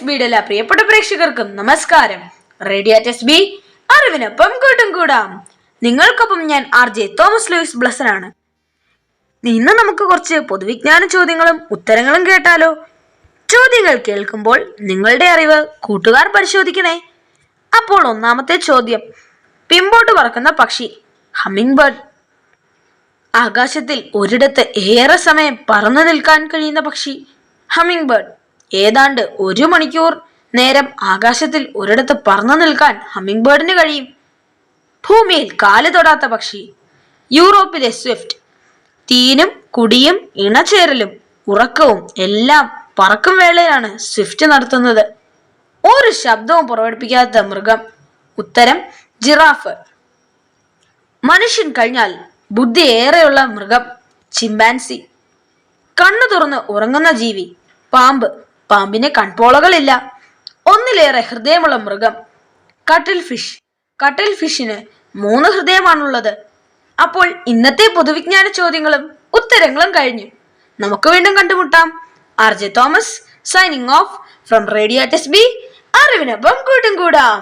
ബിയുടെ എല്ലാ പ്രിയപ്പെട്ട പ്രേക്ഷകർക്കും നമസ്കാരം. റേഡിയോ ടെസ് ബി അറിവിനൊപ്പം കൂട്ടും കൂടാം. നിങ്ങൾക്കൊപ്പം ഞാൻ ആർ ജെ തോമസ് ലൂയിസ് ബ്ലസൻ ആണ് ഇന്ന് നമുക്ക് കുറച്ച് പൊതുവിജ്ഞാന ചോദ്യങ്ങളും ഉത്തരങ്ങളും കേട്ടാലോ? ചോദ്യങ്ങൾ കേൾക്കുമ്പോൾ നിങ്ങളുടെ അറിവ് കൂട്ടുകാർ പരിശോധിക്കണേ. അപ്പോൾ ഒന്നാമത്തെ ചോദ്യം പിമ്പോട്ട് പറക്കുന്ന പക്ഷി ഹമ്മിങ് ബേർഡ് ആകാശത്തിൽ ഒരിടത്ത് ഏറെ സമയം പറന്നു നിൽക്കാൻ കഴിയുന്ന പക്ഷി ഹമ്മിങ് ബേർഡ് ഏതാണ്ട് ഒരു മണിക്കൂർ നേരം ആകാശത്തിൽ ഒരിടത്ത് പറന്നു നിൽക്കാൻ ഹമ്മിങ് ബേർഡിന് കഴിയും. ഭൂമിയിൽ കാൽ തൊടാത്ത പക്ഷി യൂറോപ്പിലെ സ്വിഫ്റ്റ് തീനും കുടിയും ഇണചേരലും ഉറക്കവും എല്ലാം പറക്കും വേളയിലാണ് സ്വിഫ്റ്റ് നടത്തുന്നത്. ഒരു ശബ്ദവും പുറപ്പെടുപ്പിക്കാത്ത മൃഗം. ഉത്തരം ജിറാഫ്. മനുഷ്യൻ കഴിഞ്ഞാൽ ബുദ്ധി ഏറെയുള്ള മൃഗം ചിമ്പാൻസി. കണ്ണു തുറന്ന് ഉറങ്ങുന്ന ജീവി പാമ്പ്. പാമ്പിന് കൺപോളകളില്ല. ഒന്നിലേറെ ഹൃദയമുള്ള മൃഗം. കട്ടിൽ ഫിഷ്. കട്ടിൽ ഫിഷിന് മൂന്ന് ഹൃദയമാണുള്ളത്. അപ്പോൾ ഇന്നത്തെ പൊതുവിജ്ഞാന ചോദ്യങ്ങളും ഉത്തരങ്ങളും കഴിഞ്ഞു. നമുക്ക് വീണ്ടും കണ്ടുമുട്ടാം. R J Thomas signing off from radio ടെസ് ബി അറിവിനൊപ്പം കൂട്ടും കൂടാം.